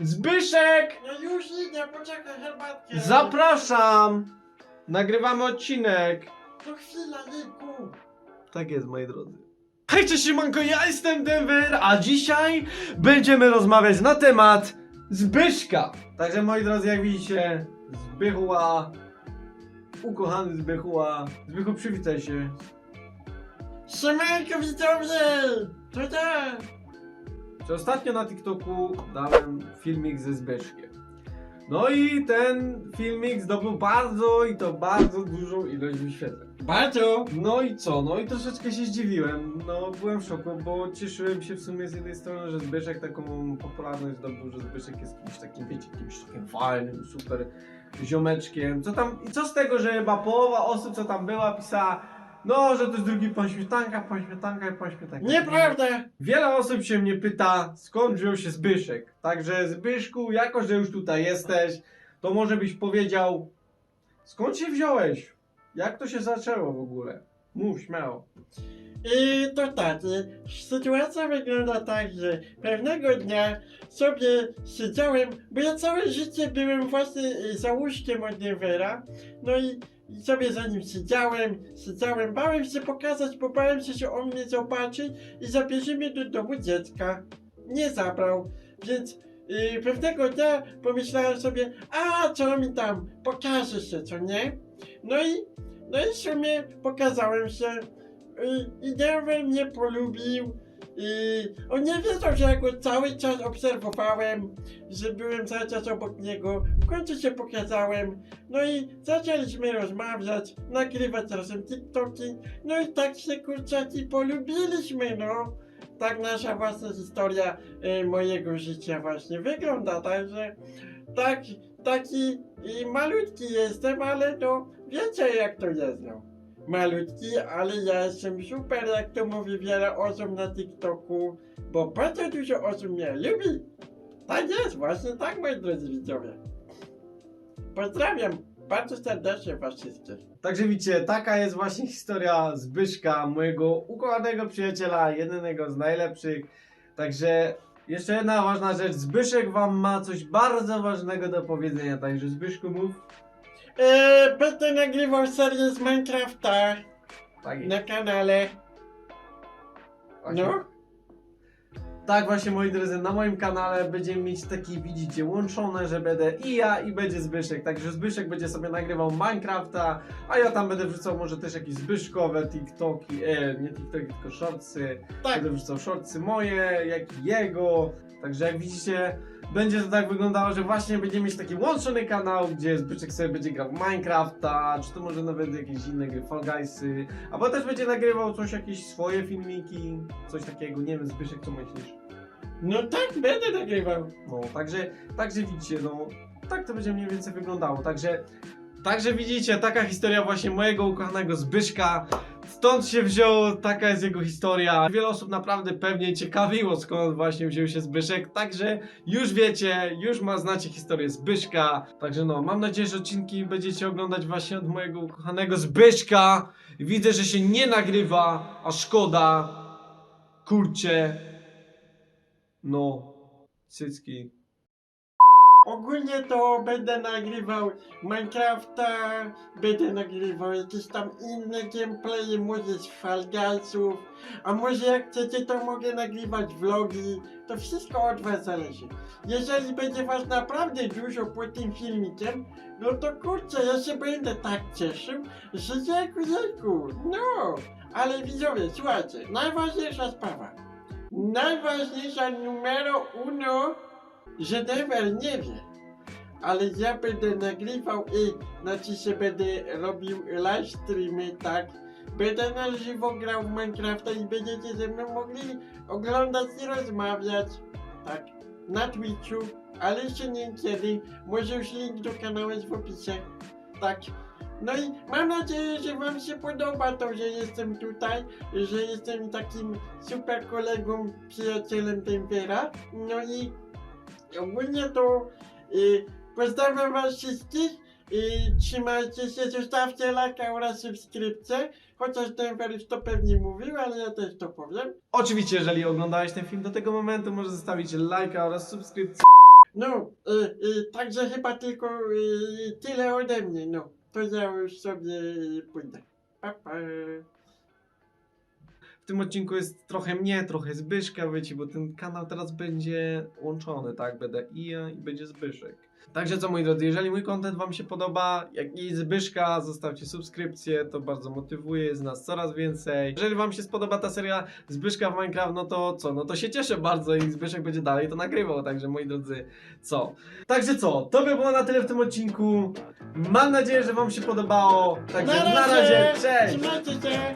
Zbyszek! No już idę, poczekaj herbatkę. Zapraszam! Nagrywamy odcinek. To chwila, Liku. Tak jest, moi drodzy. Hej, cześć, siemanko, ja jestem Denver, a dzisiaj będziemy rozmawiać na temat Zbyszka. Także, moi drodzy, jak widzicie, Zbychuła, ukochany Zbychuła. Zbychu, przywitaj się. Siemanko widzowie! To ja! Czy ostatnio na TikToku dałem filmik ze Zbyszkiem. No i ten filmik zdobył bardzo i to bardzo dużą ilość wyświetleń. Bardzo! No i co? No i troszeczkę się zdziwiłem. No byłem w szoku, bo cieszyłem się w sumie z jednej strony, że Zbyszek taką popularność zdobył, że Zbyszek jest kimś takim, wiecie, kimś takim fajnym, super ziomeczkiem. Co tam, i co z tego, że chyba połowa osób, co tam była, pisała no, że to jest drugi pan śmietanka, pan śmietanka i pan śmietanka. Nieprawda! Wiele osób się mnie pyta, skąd wziął się Zbyszek. Także Zbyszku, jako że już tutaj jesteś, to może byś powiedział, skąd się wziąłeś? Jak to się zaczęło w ogóle? Mów śmiało. I to tak, y, sytuacja wygląda tak, że pewnego dnia sobie siedziałem, bo ja całe życie byłem właśnie y, za łóżkiem od Nevera, no i, i sobie za nim siedziałem, siedziałem, bałem się pokazać, bo bałem się, że on mnie zobaczy i zabierze mnie do domu dziecka. Nie zabrał, więc y, pewnego dnia pomyślałem sobie, a co mi tam, pokaże się, co nie? No i, no i w sumie pokazałem się, i, i Denver mnie polubił. I on nie wiedział, że ja go cały czas obserwowałem, że byłem cały czas obok niego. W końcu się pokazałem. No i zaczęliśmy rozmawiać, nagrywać razem TikToki. No i tak się kurczaki polubiliśmy, no. Tak nasza własna historia e, mojego życia właśnie wygląda, także tak, taki i malutki jestem, ale no wiecie jak to jest, no malutki, ale ja jestem super, jak to mówi wiele osób na TikToku, bo bardzo dużo osób mnie lubi. Tak jest, właśnie tak, moi drodzy widzowie. Pozdrawiam bardzo serdecznie was wszystkich. Także widzicie, taka jest właśnie historia Zbyszka, mojego ukochanego przyjaciela, jedynego z najlepszych. Także jeszcze jedna ważna rzecz, Zbyszek wam ma coś bardzo ważnego do powiedzenia, także Zbyszku mów. Eee, będę nagrywał serię z Minecrafta Tak jest. na kanale. Właśnie. No, Tak właśnie moi drodzy, na moim kanale będziemy mieć taki, widzicie, łączone, że będę i ja i będzie Zbyszek, także Zbyszek będzie sobie nagrywał Minecrafta, a ja tam będę wrzucał może też jakieś Zbyszkowe TikToki, e, nie TikToki, tylko shortsy, tak. będę wrzucał shortsy moje, jak i jego, także jak widzicie, będzie to tak wyglądało, że właśnie będziemy mieć taki łączony kanał, gdzie Zbyszek sobie będzie grał w Minecrafta, czy to może nawet jakieś inne gry, Fall Guysy, albo też będzie nagrywał coś, jakieś swoje filmiki, coś takiego, nie wiem Zbyszek, co myślisz? No tak, będę nagrywał. No, także, także widzicie, no, tak to będzie mniej więcej wyglądało, także, także widzicie, taka historia właśnie mojego ukochanego Zbyszka, stąd się wziął, taka jest jego historia. Wiele osób naprawdę pewnie ciekawiło, skąd właśnie wziął się Zbyszek, także już wiecie, już ma, znacie historię Zbyszka, także no, mam nadzieję, że odcinki będziecie oglądać właśnie od mojego ukochanego Zbyszka. Widzę, że się nie nagrywa, a szkoda, kurcie, no, cycki. Ogólnie to będę nagrywał Minecrafta, będę nagrywał jakieś tam inne gameplaye, może z Fall Guysów, a może jak chcecie to mogę nagrywać vlogi, to wszystko od was zależy. Jeżeli będzie was naprawdę dużo pod tym filmikiem, no to kurczę, ja się będę tak cieszył, że jejku, jejku, no. Ale widzowie, słuchajcie, najważniejsza sprawa, najważniejsza numero uno, że Denver nie wie, ale ja będę nagrywał i znaczy się będę robił live streamy, tak? Będę na żywo grał w Minecrafta i będziecie ze mną mogli oglądać i rozmawiać, tak? Na Twitchu, ale jeszcze nie kiedy, może już link do kanału jest w opisie, tak? No i mam nadzieję, że wam się podoba to, że jestem tutaj, że jestem takim super kolegą, przyjacielem Denvera, no i Ogólnie to y, pozdrawiam was wszystkich i trzymajcie się, zostawcie lajka oraz subskrypcję, chociaż Denver to pewnie mówił, ale ja też to powiem. Oczywiście, jeżeli oglądałeś ten film do tego momentu, możesz zostawić lajka oraz subskrypcję. No, y, y, także chyba tylko y, tyle ode mnie, no. To ja już sobie pójdę. Pa, pa. W tym odcinku jest trochę mnie, trochę Zbyszka, wiecie, bo ten kanał teraz będzie łączony, tak? Będę i ja i będzie Zbyszek. Także co moi drodzy, jeżeli mój content wam się podoba, jak i Zbyszka, zostawcie subskrypcję, to bardzo motywuje, jest nas coraz więcej. Jeżeli wam się spodoba ta seria Zbyszka w Minecraft, no to co? No to się cieszę bardzo i Zbyszek będzie dalej to nagrywał, także moi drodzy, co? Także co? To by było na tyle w tym odcinku. Mam nadzieję, że wam się podobało. Także na razie, cześć! Trzymajcie się!